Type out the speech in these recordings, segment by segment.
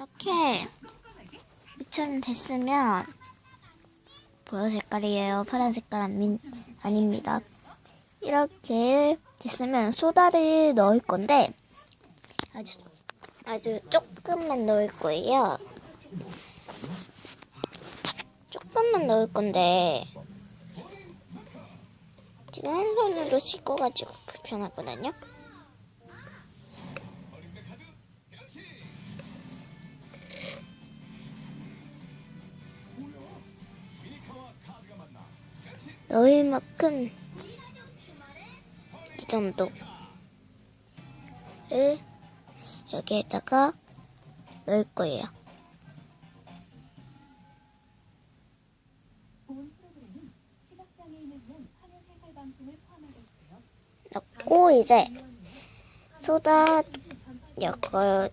이렇게 미처럼 됐으면 보라 색깔이에요. 파란 색깔 아니, 아닙니다. 이렇게 됐으면 소다를 넣을 건데 아주 아주 조금만 넣을 거예요. 조금만 넣을 건데 지금 한 손으로 씻고 가지고 불편하거든요. 넣을 만큼 이 정도를 여기에다가 넣을 거예요. 넣고 이제 소다 이걸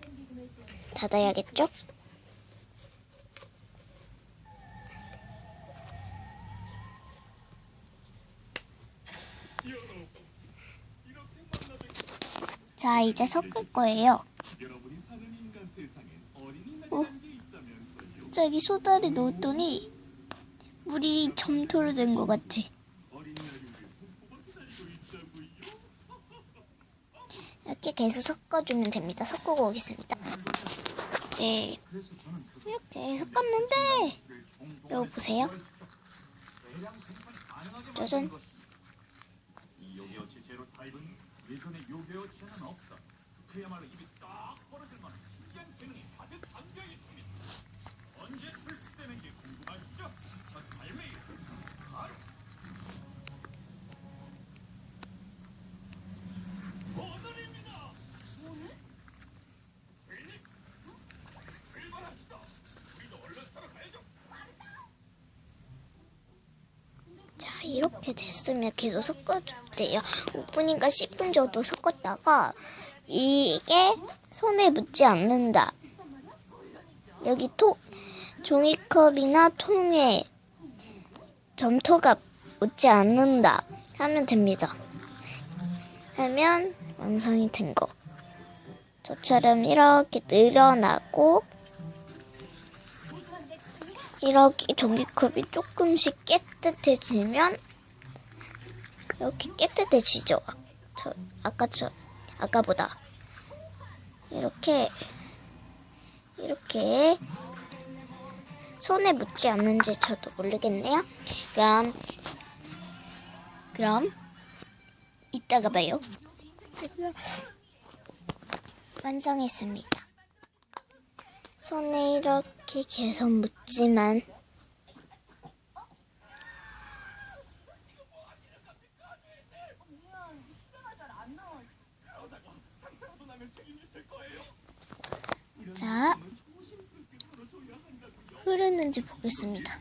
닫아야겠죠? 자 이제 섞을 거예요. 어? 저기 소다를 넣었더니 물이 점토로 된 것 같아. 이렇게 계속 섞어주면 됩니다. 섞고 오겠습니다. 네. 이렇게 섞었는데, 여러분 보세요. 짜잔. 제로 타입은 예전의 요기요치는 없다. 그야말로 입이 딱 벌어질 만한 신기한 기능이 가득 담겨 있습니다. 언제 출시되는지 궁금하시죠? 저 타입의 바로 오늘입니다. 오늘? 괜히 출발합시다. 우리도 얼른 타러 가야죠. 자, 이렇게 됐으면 계속 섞어주세요. 5분인가 10분 정도 섞었다가, 이게 손에 묻지 않는다. 여기 통, 종이컵이나 통에 점토가 묻지 않는다. 하면 됩니다. 하면 완성이 된 거. 저처럼 이렇게 늘어나고, 이렇게 종이컵이 조금씩 깨끗해지면 이렇게 깨끗해지죠. 아, 저 아까처럼 아까보다 이렇게 이렇게 손에 묻지 않는지 저도 모르겠네요. 그럼 그럼 이따가 봐요. 완성했습니다. 손에 이렇게 계속 묻지만 자 흐르는지 보겠습니다.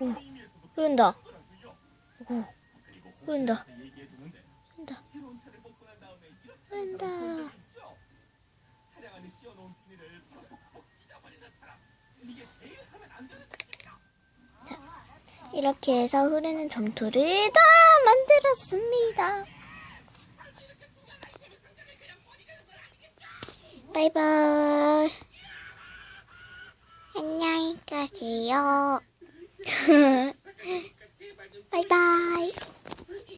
오 흐른다. 오 흐른다. 흐른다. 흐른다. 짓입니다. 이렇게 해서 흐르는 점토를 다 만들었습니다. 바이바이. 안녕히 가세요. 바이바이.